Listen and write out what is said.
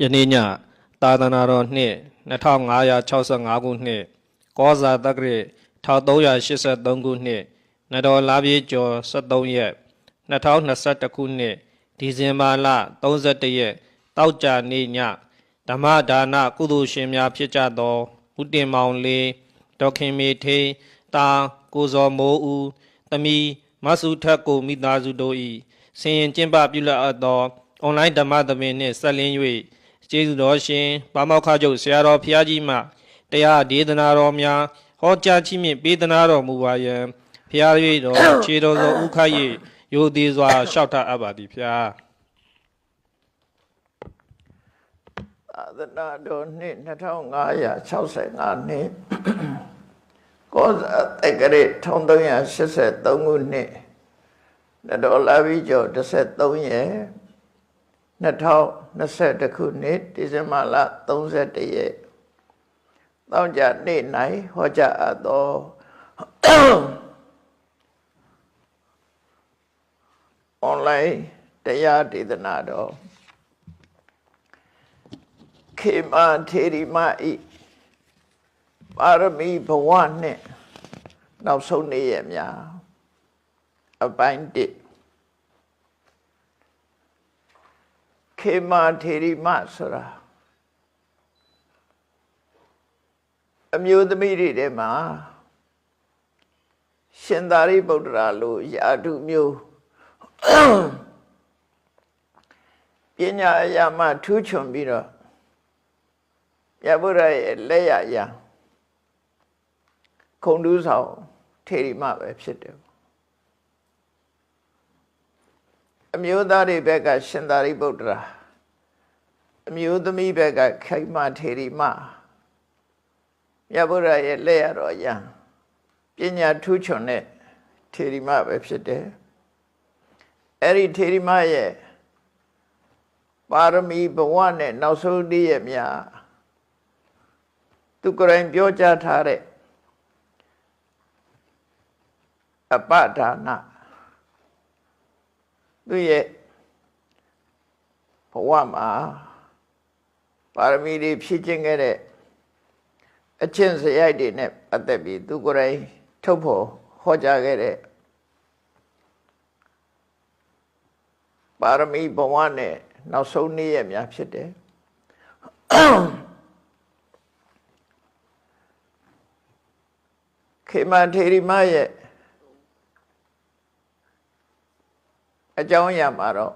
ယနေ့ညသာသနာတော်နှစ်2565ခုနှစ်ကောဇာတက္ကရာ1383ခုနှစ်နတော်လာပြေကျော်73ရက်2021ခုနှစ်ဒီဇင်ဘာလ31ရက်တောက်ကြနေ့ညဓမ္မဒါနကုသိုလ်ရှင်များဖြစ်ကြသောဦးတင်မောင်လေးဒေါက်ခင်မေထိန်တာကိုဇော်မိုးဦးသမီးမဆုထက်ကိုမိသားစုတို့၏ဆင်ရင်ကျင့်ပပြုလက်အပ်သောအွန်လိုင်းဓမ္မသဘင်နှင့်ဆက်လင်း၍ ကျေးဇူးတော်ရှင်ဗမောက္ခချုပ်ဆရာတော်ဖျားကြီးမှတရားဒေသနာတော်များဟောကြားချီးမြှင့်ပေးသနာတော်မူပါယံဖျား၍တော်ခြေတော်သောဥခတ်၍ယိုသေးစွာလျှောက်ထားအပ်ပါသည်ဖျားသာသနာတော်နှစ်2565နှစ်ကောဇာတက္ကရာ1383ခုနှစ်နတော်လာပြီးကျော်13ရက် 2021ခုနှစ်ဒီဇင်ဘာလ31ရက်တောင်းကြနေ့၌ဟောကြားအပ်သောအွန်လိုင်းတရားဒေသနာတော်ခေမထေရီမဤပါရမီဘဝနှင့်နောက်ဆုံးနေ့ရမြအပိုင်း1 ခေမထေရီမဆိုတာအမျိုးသမီးတွေထဲမှာရှင်သာရိပုတ္တရာလိုယာတုမျိုးပညာအရာမှထူးချွန်ပြီးတော့ရဗုဒ္ဓရဲ့လက်ရရခုံတူးဆောင်ထေရီမပဲဖြစ်တယ် အမျိုးသားတွေဘက်ကရှင်သာရိပုတ္တရာအမျိုးသမီးဘက်ကခိမထေရီမရဗုဒ္ဓရဲ့လက်ရတော်ရပညာထူးချွန်တဲ့ထေရီမပဲဖြစ်တယ်အဲ့ဒီထေရီမရဲ့ပါရမီဘဝနဲ့နောက်ဆုံးတည်းရဲ့များသူကိုယ်တိုင်ပြောကြားထားတဲ့အပဒါန သူရဲ့ဘဝမှာပါရမီတွေဖြည့်ခြင်းခဲ့တဲ့အချင်းစရိုက်တွေနဲ့ပတ်သက်ပြီးသူကိုယ်တိုင်ထုတ်ဖို့ဟောကြားခဲ့တဲ့ပါရမီဘဝနဲ့နောက်ဆုံးနေ့ရက်များဖြစ်တယ်ခေမထေရီမရဲ့ အကြောင်းအရာမှာတော့